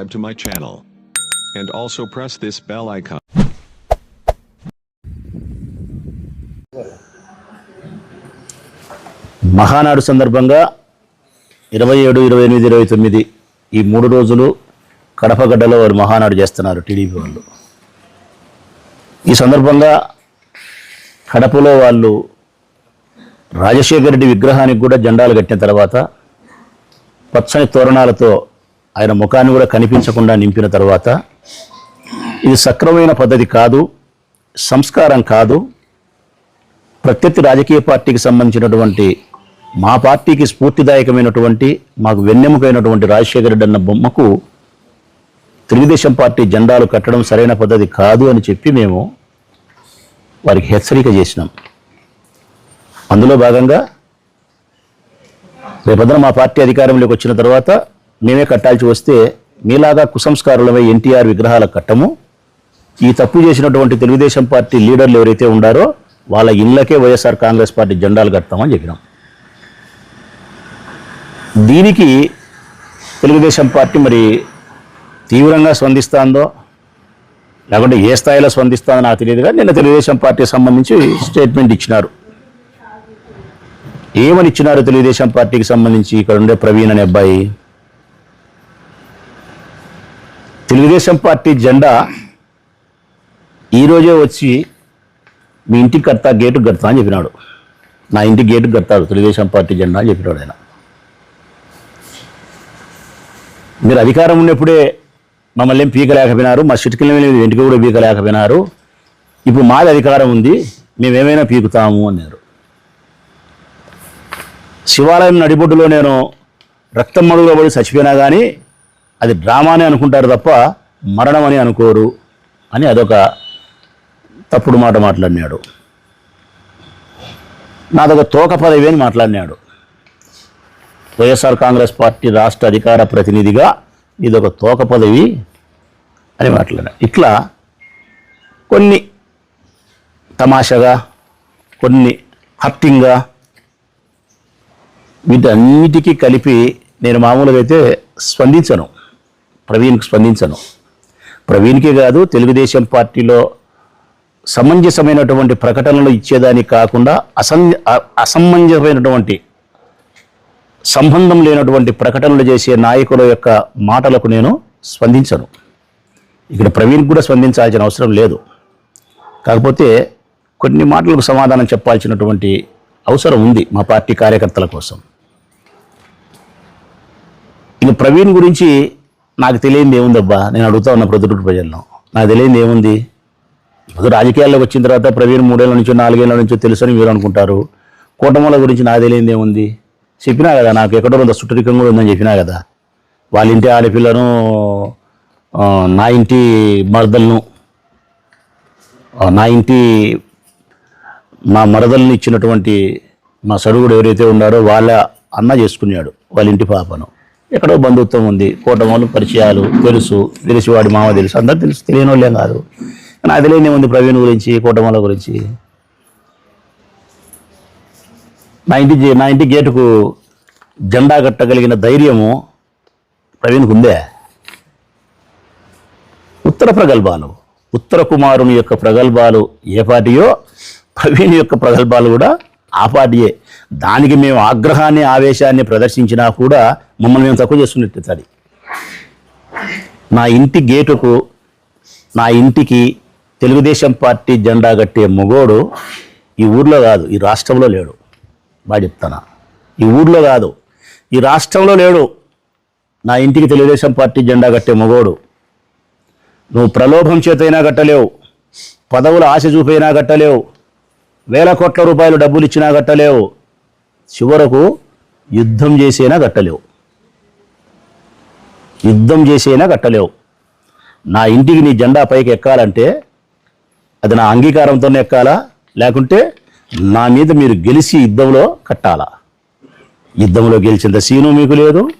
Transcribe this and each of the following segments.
subscribe to my channel. And also press this bell icon. Mahanadu సందర్భంగా ఇరవై ఏడు ఇరవై ఎనిమిది ఇరవై తొమ్మిది ఈ మూడు రోజులు కడపగడ్డలో వారు మహానాడు చేస్తున్నారు టీడీపీ వాళ్ళు ఈ సందర్భంగా కడపలో వాళ్ళు రాజశేఖర రెడ్డి విగ్రహానికి కూడా జెండాలు కట్టిన తర్వాత పచ్చని తోరణాలతో ఆయన ముఖాన్ని కూడా కనిపించకుండా నింపిన తర్వాత ఇది సక్రమైన పద్ధతి కాదు సంస్కారం కాదు. ప్రత్యర్థి రాజకీయ పార్టీకి సంబంధించినటువంటి మా పార్టీకి స్ఫూర్తిదాయకమైనటువంటి మాకు వెన్నెముకైనటువంటి రాజశేఖర రెడ్డి అన్న బొమ్మకు తెలుగుదేశం పార్టీ జెండాలు కట్టడం సరైన పద్ధతి కాదు అని చెప్పి మేము వారికి హెచ్చరిక చేసినాం. అందులో భాగంగా రేపొద్దున మా పార్టీ అధికారంలోకి వచ్చిన తర్వాత మేమే కట్టాల్సి వస్తే మీలాగా కుసంస్కారులమే ఎన్టీఆర్ విగ్రహాల కట్టము. ఈ తప్పు చేసినటువంటి తెలుగుదేశం పార్టీ లీడర్లు ఎవరైతే ఉండారో వాళ్ళ ఇళ్ళకే వైఎస్ఆర్ కాంగ్రెస్ పార్టీ జెండాలు కడతామని చెప్పినాం. దీనికి తెలుగుదేశం పార్టీ మరి తీవ్రంగా స్పందిస్తుందో లేకుంటే ఏ స్థాయిలో స్పందిస్తుందో నాకు తెలియదు కానీ నిన్న తెలుగుదేశం పార్టీకి సంబంధించి స్టేట్మెంట్ ఇచ్చినారు. ఏమని ఇచ్చినారు తెలుగుదేశం పార్టీకి సంబంధించి ఇక్కడ ఉండే ప్రవీణ్ అనే అబ్బాయి? తెలుగుదేశం పార్టీ జెండా ఈరోజే వచ్చి మీ ఇంటికి కడతా గేటు కడతా అని చెప్పినాడు. నా ఇంటి గేటు కడతాడు తెలుగుదేశం పార్టీ జెండా అని చెప్పినాడు ఆయన. మీరు అధికారం ఉన్నప్పుడే మమ్మల్ని ఏం పీకలేకపోయినారు మా చిటికల ఇంటికి కూడా పీకలేకపోయినారు. ఇప్పుడు మాది అధికారం ఉంది మేమేమైనా పీకుతాము అన్నారు. శివాలయం నడిబొడ్డులో నేను రక్తం మడుగులో పడి చచ్చిపోయినా కానీ అది డ్రామానే అనుకుంటారు తప్ప మరణం అని అనుకోరు అని అదొక తప్పుడు మాట మాట్లాడినాడు. నాదొక తోక పదవి అని మాట్లాడినాడు. వైఎస్ఆర్ కాంగ్రెస్ పార్టీ రాష్ట్ర అధికార ప్రతినిధిగా ఇదొక తోక పదవి అని మాట్లాడాడు ఇట్లా కొన్ని తమాషగా కొన్ని హర్టింగ్గా వీటన్నిటికీ కలిపి నేను మామూలుగా అయితే స్పందించను. ప్రవీణ్కు స్పందించను. ప్రవీణ్కే కాదు తెలుగుదేశం పార్టీలో సమంజసమైనటువంటి ప్రకటనలు ఇచ్చేదానికి కాకుండా అసం అసమంజసమైనటువంటి సంబంధం లేనటువంటి ప్రకటనలు చేసే నాయకుల యొక్క మాటలకు నేను స్పందించను. ఇక్కడ ప్రవీణ్ కూడా స్పందించాల్సిన అవసరం లేదు. కాకపోతే కొన్ని మాటలకు సమాధానం చెప్పాల్సినటువంటి అవసరం ఉంది మా పార్టీ కార్యకర్తల కోసం. ఇక ప్రవీణ్ గురించి నాకు తెలియంది ఏముందబ్బా? నేను అడుగుతా ఉన్న ప్రొద్దుటూరు ప్రజలను. నాకు తెలియంది ఏముంది? ఇప్పుడు రాజకీయాల్లోకి వచ్చిన తర్వాత ప్రవీణ్ మూడేళ్ళ నుంచో నాలుగేళ్ళ నుంచో తెలుసని మీరు అనుకుంటారు. కూటముల గురించి నాకు తెలియంది ఏముంది? చెప్పినా కదా నాకు ఎక్కడో ఉందో సుట్టరికం కూడా ఉందని చెప్పినా కదా. వాళ్ళ ఇంటి ఆడపిల్లను నా ఇంటి మరదలను నా ఇంటి మా మరదల్ని ఇచ్చినటువంటి మా సడుగుడు ఎవరైతే ఉన్నారో వాళ్ళ అన్న చేసుకున్నాడు వాళ్ళ ఇంటి పాపను. ఎక్కడో బంధుత్వం ఉంది కూటములు పరిచయాలు తెలుసు తెలిసివాడి మామ తెలుసు అందరు తెలుసు తెలియని వాళ్ళేం కాదు నాకు తెలియని ఉంది ప్రవీణ్ గురించి కూటముల గురించి? నా ఇంటి నా ఇంటి గేటుకు జెండా కట్టగలిగిన ధైర్యము ప్రవీణ్కు ఉందే? ఉత్తర ప్రగల్భాలు. ఉత్తర కుమారుని యొక్క ప్రగల్భాలు ఏ పార్టీయో ప్రవీణ్ యొక్క ప్రగల్భాలు కూడా ఆ పార్టీయే. దానికి మేము ఆగ్రహాన్ని ఆవేశాన్ని ప్రదర్శించినా కూడా మమ్మల్ని మేము తక్కువ చేస్తున్నట్టు అది నా ఇంటి గేటుకు నా ఇంటికి తెలుగుదేశం పార్టీ జెండా కట్టే మొగోడు ఈ ఊర్లో కాదు ఈ రాష్ట్రంలో లేడు. బాగా చెప్తానా? ఈ ఊర్లో కాదు ఈ రాష్ట్రంలో లేడు. నా ఇంటికి తెలుగుదేశం పార్టీ జెండా కట్టే మొగోడు. నువ్వు ప్రలోభం చేతైనా కట్టలేవు పదవుల ఆశ చూపైనా కట్టలేవు వేల కోట్ల రూపాయలు డబ్బులు ఇచ్చినా కట్టలేవు చివరకు యుద్ధం చేసేనా కట్టలేవు. యుద్ధం చేసేనా కట్టలేవు. నా ఇంటికి నీ జెండా పైకి ఎక్కాలంటే అది నా అంగీకారంతోనే ఎక్కాలా? లేకుంటే నా మీద మీరు గెలిచి యుద్ధంలో కట్టాలా? యుద్ధంలో గెలిచేంత సీను మీకు లేదు.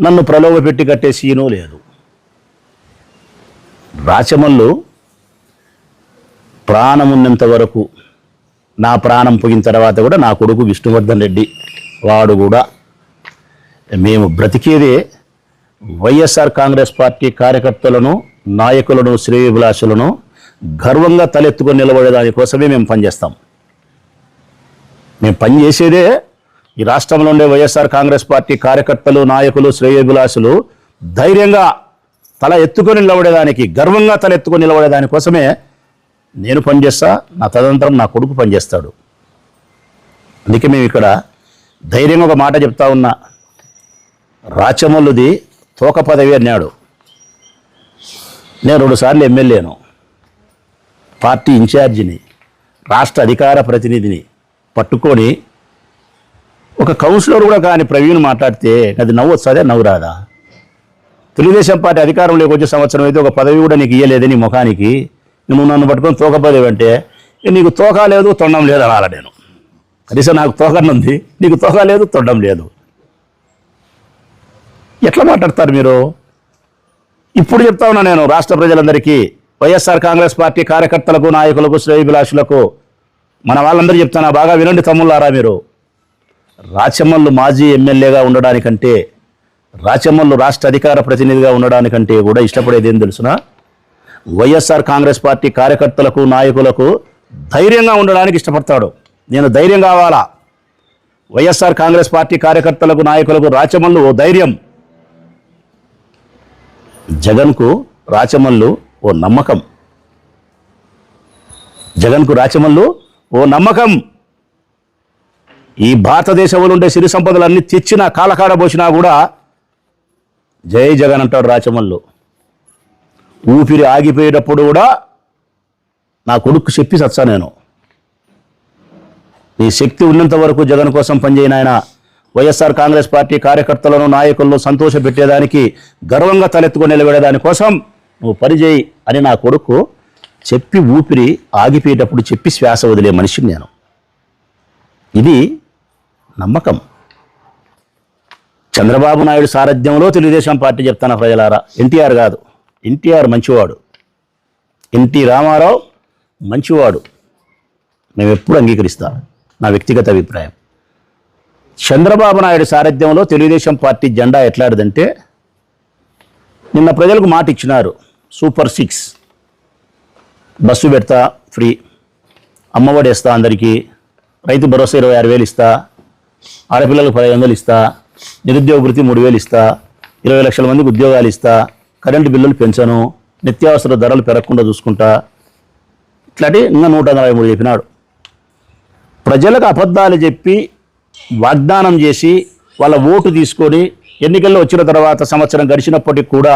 నన్ను ప్రలోభ పెట్టి కట్టే సీను లేదు. రాచమల్లు ప్రాణమున్నంత వరకు నా ప్రాణం పోయిన తర్వాత కూడా నా కొడుకు విష్ణువర్ధన్ రెడ్డి వాడు కూడా మేము బ్రతికేదే వైఎస్ఆర్ కాంగ్రెస్ పార్టీ కార్యకర్తలను నాయకులను శ్రేయభిలాషులను గర్వంగా తలెత్తుకొని నిలబడే దానికోసమే మేము పనిచేస్తాం. మేము పనిచేసేదే ఈ రాష్ట్రంలో ఉండే వైఎస్ఆర్ కాంగ్రెస్ పార్టీ కార్యకర్తలు నాయకులు శ్రేయభిలాషులు ధైర్యంగా తల ఎత్తుకొని నిలబడేదానికి గర్వంగా తల ఎత్తుకొని నిలబడేదాని కోసమే నేను పనిచేస్తా నా తదనంతరం నా కొడుకు పనిచేస్తాడు. అందుకే మేము ఇక్కడ ధైర్యంగా ఒక మాట చెప్తా ఉన్నా. రాచమల్లుది తోక పదవి అన్నాడు. నేను రెండుసార్లు ఎమ్మెల్యేను. పార్టీ ఇన్ఛార్జిని రాష్ట్ర అధికార ప్రతినిధిని పట్టుకొని ఒక కౌన్సిలర్ కూడా కానీ ప్రవీణ్ మాట్లాడితే అది నవ్వు వస్తుందే నవ్వు రాదా తెలుగుదేశం పార్టీ అధికారంలోకి వచ్చే సంవత్సరం అయితే ఒక పదవి కూడా నీకు ఇయ్యలేదే నీ ముఖానికి. నువ్వు నన్ను పట్టుకొని తోకపోలేవంటే అంటే నీకు తోక లేదు తొండం లేదు అనాల నేను. కనీసం నాకు తోకనుంది నీకు తోక లేదు తొండం లేదు. ఎట్లా మాట్లాడతారు మీరు? ఇప్పుడు చెప్తా ఉన్నా నేను రాష్ట్ర ప్రజలందరికీ వైఎస్ఆర్ కాంగ్రెస్ పార్టీ కార్యకర్తలకు నాయకులకు శ్రేయభిలాషులకు మన వాళ్ళందరూ చెప్తానా బాగా వినండి తమ్ముళ్ళారా మీరు. రాచమల్లు మాజీ ఎమ్మెల్యేగా ఉండడానికంటే రాచమల్లు రాష్ట్ర అధికార ప్రతినిధిగా ఉండడానికంటే కూడా ఇష్టపడేది ఏం తెలుసునా? వైఎస్ఆర్ కాంగ్రెస్ పార్టీ కార్యకర్తలకు నాయకులకు ధైర్యంగా ఉండడానికి ఇష్టపడతాడు. నేను ధైర్యం కావాలా? వైఎస్ఆర్ కాంగ్రెస్ పార్టీ కార్యకర్తలకు నాయకులకు రాచమల్లు ఓ ధైర్యం. జగన్కు రాచమల్లు ఓ నమ్మకం. జగన్కు రాచమల్లు ఓ నమ్మకం. ఈ భారతదేశంలో ఉండే సిరి సంపదలన్నీ తెచ్చిన కాలకాడబోసినా కూడా జై జగన్ అంటాడు రాచమల్లు. ఊపిరి ఆగిపోయేటప్పుడు కూడా నా కొడుకు చెప్పి సత్సా నేను. నీ శక్తి ఉన్నంత వరకు జగన్ కోసం పనిచేయన ఆయన వైఎస్ఆర్ కాంగ్రెస్ పార్టీ కార్యకర్తలను నాయకులను సంతోషపెట్టేదానికి గర్వంగా తలెత్తుకొని నిలబడేదాని కోసం నువ్వు పనిచేయి అని నా కొడుకు చెప్పి ఊపిరి ఆగిపోయేటప్పుడు చెప్పి శ్వాస వదిలే మనిషిని నేను. ఇది నమ్మకం. చంద్రబాబు నాయుడు సారథ్యంలో తెలుగుదేశం పార్టీ చెప్తాను ప్రజలారా? ఎన్టీఆర్ కాదు. ఎన్టీఆర్ మంచివాడు. ఎన్టీ రామారావు మంచివాడు. మేము ఎప్పుడు అంగీకరిస్తాం. నా వ్యక్తిగత అభిప్రాయం. చంద్రబాబు నాయుడు సారథ్యంలో తెలుగుదేశం పార్టీ జెండా ఎట్లాడిదంటే నిన్న ప్రజలకు మాట ఇచ్చినారు సూపర్ సిక్స్. బస్సు పెడతా ఫ్రీ. అమ్మఒడి ఇస్తా అందరికీ. రైతు భరోసా ఇరవై ఆరు వేలు ఇస్తా. ఆడపిల్లలకు పదిహేను వందలు ఇస్తా. నిరుద్యోగ వృత్తి మూడు వేలు ఇస్తా. ఇరవై లక్షల మందికి ఉద్యోగాలు ఇస్తా. కరెంటు బిల్లులు పెంచను నిత్యావసర ధరలు పెరగకుండా చూసుకుంటా. ఇట్లాంటి ఇంకా నూట నలభై మూడు చెప్పినాడు. ప్రజలకు అబద్ధాలు చెప్పి వాగ్దానం చేసి వాళ్ళ ఓటు తీసుకొని ఎన్నికల్లో వచ్చిన తర్వాత సంవత్సరం గడిచినప్పటికీ కూడా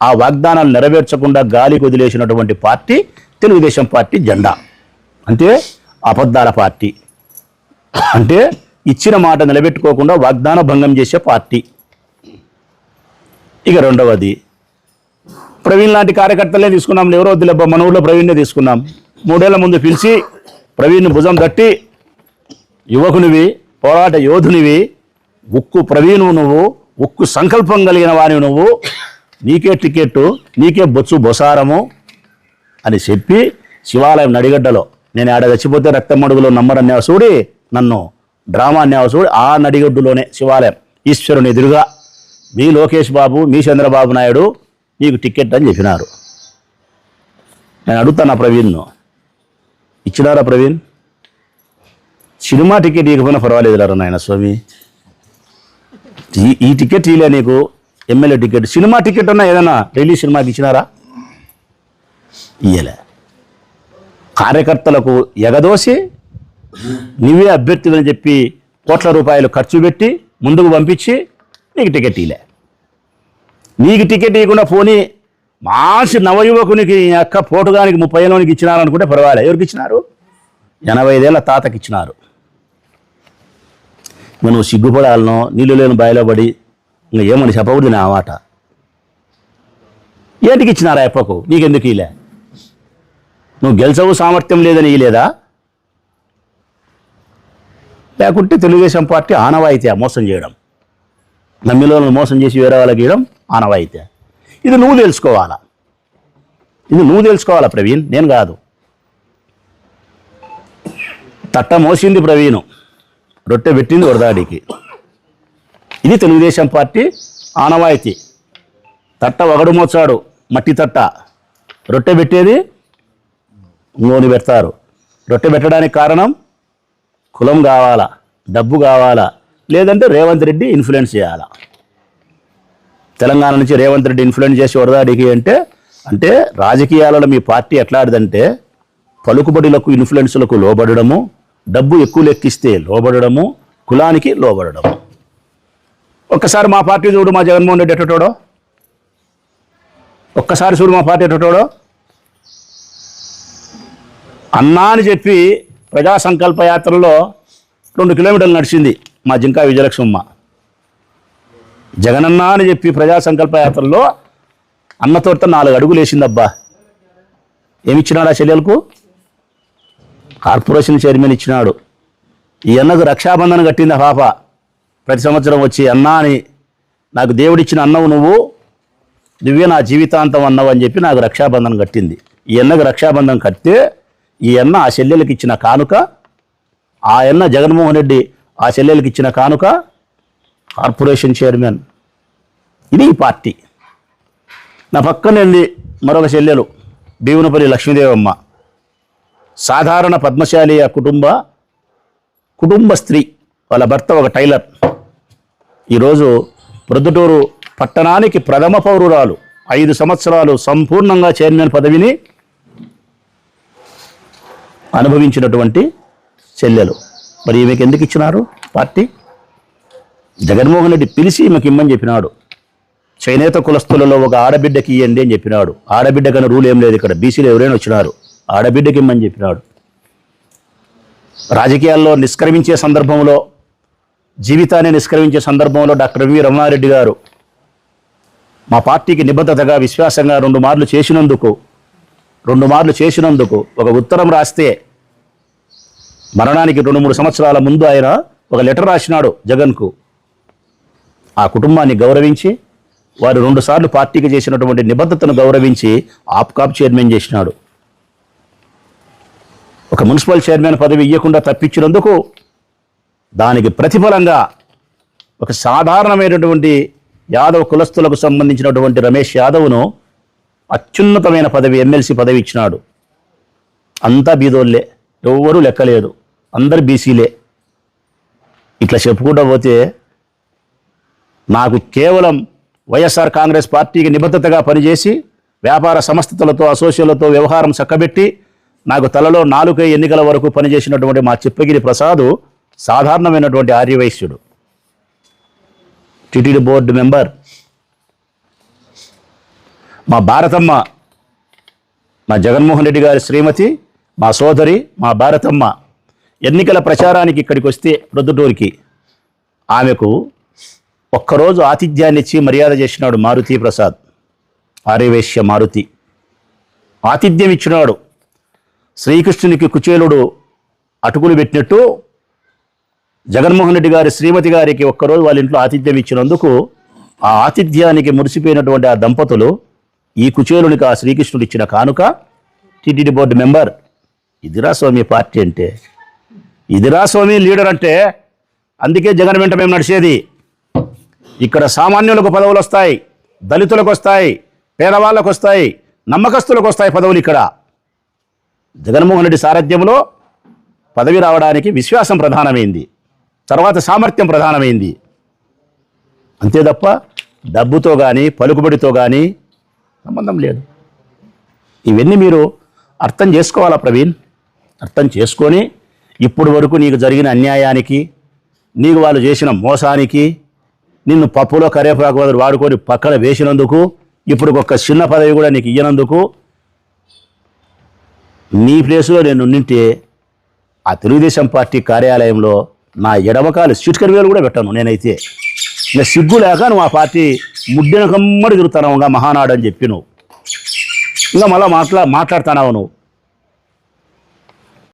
ఆ వాగ్దానాలు నెరవేర్చకుండా గాలికి వదిలేసినటువంటి పార్టీ తెలుగుదేశం పార్టీ జెండా. అంటే అబద్ధాల పార్టీ. అంటే ఇచ్చిన మాట నిలబెట్టుకోకుండా వాగ్దాన భంగం చేసే పార్టీ. ఇక రెండవది ప్రవీణ్ లాంటి కార్యకర్తలే తీసుకున్నాం. ఎవరో వద్దులేబ్బా మన ఊళ్ళో ప్రవీణ్నే తీసుకున్నాం. మూడేళ్ళ ముందు పిలిచి ప్రవీణ్ భుజం తట్టి యువకునివి పోరాట యోధునివి ఉక్కు ప్రవీణు నువ్వు ఉక్కు సంకల్పం కలిగిన వాని నువ్వు నీకే టికెట్టు నీకే బొచ్చు బొసారము అని చెప్పి శివాలయం నడిగడ్డలో. నేను ఆడ చచ్చిపోతే రక్తమడుగులో నమ్మరని సూడి నన్ను డ్రామా అన్నేవ ఆ నడిగడ్డులోనే శివాలయం. ఈశ్వరుని ఎదురుగా మీ లోకేష్ బాబు మీ చంద్రబాబు నాయుడు నీకు టికెట్ అని చెప్పినారు. నేను అడుగుతాను ప్రవీణ్ను? ఇచ్చినారా ప్రవీణ్? సినిమా టికెట్ ఇవ్వకపోయినా పర్వాలేదు నాయన స్వామి. ఈ- టికెట్ ఇలే నీకు. MLA ticket. సినిమా టికెట్ అన్నా ఏదైనా రిలీజ్ సినిమాకి ఇచ్చినారా? ఇయ్యలే. కార్యకర్తలకు ఎగదోసి నువ్వే అభ్యర్థివని చెప్పి కోట్ల రూపాయలు ఖర్చు పెట్టి ముందుకు పంపించి నీకు టికెట్ ఇలే నీకు టికెట్ ఇవ్వకుండా పోనీ మాసి నవయువకునికి అక్క పోటుగానికి ముప్పై ఏళ్ళకి ఇచ్చినారు అనుకుంటే పర్వాలే. ఎవరికి ఇచ్చినారు? ఎనభై ఐదేళ్ళ తాతకి ఇచ్చినారు. నువ్వు సిగ్గుపడాలనో నీళ్ళు లేని బాయిలో పడి ఇంకా ఏమని చెప్పకూడదు నా మాట. ఏంటికి ఇచ్చినారా ఎప్పకు? నీకెందుకు ఇలే? నువ్వు గెలిచవు సామర్థ్యం లేదని ఇలేదా లేకుంటే తెలుగుదేశం పార్టీ ఆనవాయితీ మోసం చేయడం? నమ్మిలో మోసం చేసి వేరే వాళ్ళకి ఇవ్వడం ఆనవాయితీ. ఇది నువ్వు తెలుసుకోవాలా? ఇది నువ్వు తెలుసుకోవాలా ప్రవీణ్? నేను కాదు. తట్ట మోసింది ప్రవీణు. రొట్టె పెట్టింది వరదాడికి. ఇది తెలుగుదేశం పార్టీ ఆనవాయితీ. తట్ట ఒకడు మోచాడు మట్టి తట్ట. రొట్టె పెట్టేది నూనె పెడతారు. రొట్టె పెట్టడానికి కారణం కులం కావాలా డబ్బు కావాలా లేదంటే రేవంత్ రెడ్డి ఇన్ఫ్లుయెన్స్ చేయాలా? తెలంగాణ నుంచి రేవంత్ రెడ్డి ఇన్ఫ్లుయెన్స్ చేసి వరదాడికి అంటే అంటే రాజకీయాలలో మీ పార్టీ ఎట్లాంటిదంటే పలుకుబడులకు ఇన్ఫ్లుయెన్స్లకు లోబడము డబ్బు ఎక్కువ లెక్కిస్తే లోబడము కులానికి లోబడము ఒక్కసారి మా పార్టీ చూడు మా జగన్మోహన్ రెడ్డి ఎట్టటోడో ఒక్కసారి చూడు మా పార్టీ ఎట్టటోడో అన్నా అని చెప్పి ప్రజా సంకల్ప యాత్రలో రెండు కిలోమీటర్లు నడిచింది మా జింకా విజయలక్ష్మమ్మ. జగనన్న అని చెప్పి ప్రజా సంకల్ప యాత్రలో అన్నతోట నాలుగు అడుగులు వేసిందబ్బా. ఏమిచ్చినాడు ఆ చెల్లెలకు? కార్పొరేషన్ చైర్మన్ ఇచ్చినాడు. ఈ అన్నకు రక్షాబంధన కట్టింది పాప? ప్రతి సంవత్సరం వచ్చి అన్నా అని నాకు దేవుడిచ్చిన అన్నవు నువ్వు నువ్వే నా జీవితాంతం అన్నవు అని చెప్పి నాకు రక్షాబంధనం కట్టింది. ఈ అన్నకు రక్షాబంధనం కడితే ఈ అన్న ఆ చెల్లెలకు ఇచ్చిన కానుక ఆ అన్న జగన్మోహన్ రెడ్డి ఆ చెల్లెలకు ఇచ్చిన కానుక కార్పొరేషన్ చైర్మన్. ఇది ఈ పార్టీ. నా పక్కన వెళ్ళి మరొక చెల్లెలు భీమునపల్లి లక్ష్మీదేవమ్మ. సాధారణ పద్మశాలి కుటుంబ కుటుంబ స్త్రీ వాళ్ళ భర్త ఒక టైలర్. ఈరోజు ప్రొద్దుటూరు పట్టణానికి ప్రథమ పౌరురాలు ఐదు సంవత్సరాలు సంపూర్ణంగా చైర్మన్ పదవిని అనుభవించినటువంటి చెల్లెలు. మరి ఈమెకి ఎందుకు ఇచ్చినారు పార్టీ? జగన్మోహన్ రెడ్డి పిలిచి ఈమెకి ఇమ్మని చెప్పినాడు. చేనేత కులస్తులలో ఒక ఆడబిడ్డకి ఇవ్వండి అని చెప్పినాడు. ఆడబిడ్డకని రూల్ ఏం లేదు ఇక్కడ. బీసీలు ఎవరైనా వచ్చినారు. ఆడబిడ్డకి ఇమ్మని చెప్పినాడు. రాజకీయాల్లో నిష్క్రమించే సందర్భంలో జీవితాన్ని నిష్క్రమించే సందర్భంలో డాక్టర్ వి రమణారెడ్డి గారు మా పార్టీకి నిబద్ధతగా విశ్వాసంగా రెండు మార్లు చేసినందుకు రెండు మార్లు చేసినందుకు ఒక ఉత్తరం రాస్తే మరణానికి రెండు మూడు సంవత్సరాల ముందు ఆయన ఒక లెటర్ రాసినాడు జగన్కు. ఆ కుటుంబాన్ని గౌరవించి వారు రెండుసార్లు పార్టీకి చేసినటువంటి నిబద్ధతను గౌరవించి ఆప్కాప్ చైర్మన్ చేసినాడు. ఒక మున్సిపల్ చైర్మన్ పదవి ఇవ్వకుండా తప్పించినందుకు దానికి ప్రతిఫలంగా ఒక సాధారణమైనటువంటి యాదవ్ కులస్తులకు సంబంధించినటువంటి రమేష్ యాదవ్ను అత్యున్నతమైన పదవి ఎమ్మెల్సీ పదవి ఇచ్చినాడు. అంతా బీదోళ్ళే ఎవ్వరూ లెక్కలేదు. అందరు బీసీలే. ఇట్లా చెప్పుకుంటూ పోతే నాకు కేవలం వైఎస్ఆర్ కాంగ్రెస్ పార్టీకి నిబద్ధతగా పనిచేసి వ్యాపార సంస్థలతో అసోసియేలతో వ్యవహారం చక్కబెట్టి నాకు తలలో నాలుగై ఎన్నికల వరకు పనిచేసినటువంటి మా చిప్పగిరి ప్రసాదు సాధారణమైనటువంటి ఆర్యవైశ్యుడు. TTD board member. మా భారతమ్మ మా జగన్మోహన్ రెడ్డి గారి శ్రీమతి మా సోదరి మా భారతమ్మ ఎన్నికల ప్రచారానికి ఇక్కడికి వస్తే ప్రొద్దుటూరికి ఆమెకు ఒక్కరోజు ఆతిథ్యాన్ని ఇచ్చి మర్యాద చేసినాడు మారుతి ప్రసాద్. ఆర్యవేశ్య మారుతి. ఆతిథ్యం ఇచ్చినాడు. శ్రీకృష్ణునికి కుచేలుడు అటుకులు పెట్టినట్టు జగన్మోహన్ రెడ్డి గారి శ్రీమతి గారికి ఒక్కరోజు వాళ్ళ ఇంట్లో ఆతిథ్యం ఇచ్చినందుకు ఆ ఆతిథ్యానికి మురిసిపోయినటువంటి ఆ దంపతులు ఈ కుచేలునికి ఆ శ్రీకృష్ణుడు ఇచ్చిన కానుక టీటీడీ బోర్డు మెంబర్ ఇదిరా స్వామి పార్టీ అంటే. ఇదిరా స్వామి లీడర్ అంటే అందుకే జగన్ వెంట మేము నడిచేది. ఇక్కడ సామాన్యులకు పదవులు వస్తాయి దళితులకు వస్తాయి పేదవాళ్ళకు వస్తాయి నమ్మకస్తులకు వస్తాయి పదవులు ఇక్కడ. జగన్మోహన్ రెడ్డి సారథ్యంలో పదవి రావడానికి విశ్వాసం ప్రధానమైంది తర్వాత సామర్థ్యం ప్రధానమైంది. అంతే తప్ప డబ్బుతో కానీ పలుకుబడితో కానీ సంబంధం లేదు. ఇవన్నీ మీరు అర్థం చేసుకోవాలా ప్రవీణ్? అర్థం చేసుకొని ఇప్పుడు వరకు నీకు జరిగిన అన్యాయానికి నీకు వాళ్ళు చేసిన మోసానికి నిన్ను పప్పులో కరేపాకు వదిలి వాడుకొని పక్కన వేసినందుకు ఇప్పుడు ఒక చిన్న పదవి కూడా నీకు ఇయ్యనందుకు నీ ప్లేసులో నేను నింటే ఆ తెలుగుదేశం పార్టీ కార్యాలయంలో నా ఎడమకాలు చిట్కరి వేలు కూడా పెట్టాను నేనైతే. ఇంకా సిగ్గు లేక నువ్వు ఆ పార్టీ ముడ్డిన కమ్మడి తిరుగుతున్నావు ఇంకా మహానాడు అని చెప్పి నువ్వు. ఇంకా మళ్ళీ మాట్లా మాట్లాడుతున్నావు నువ్వు.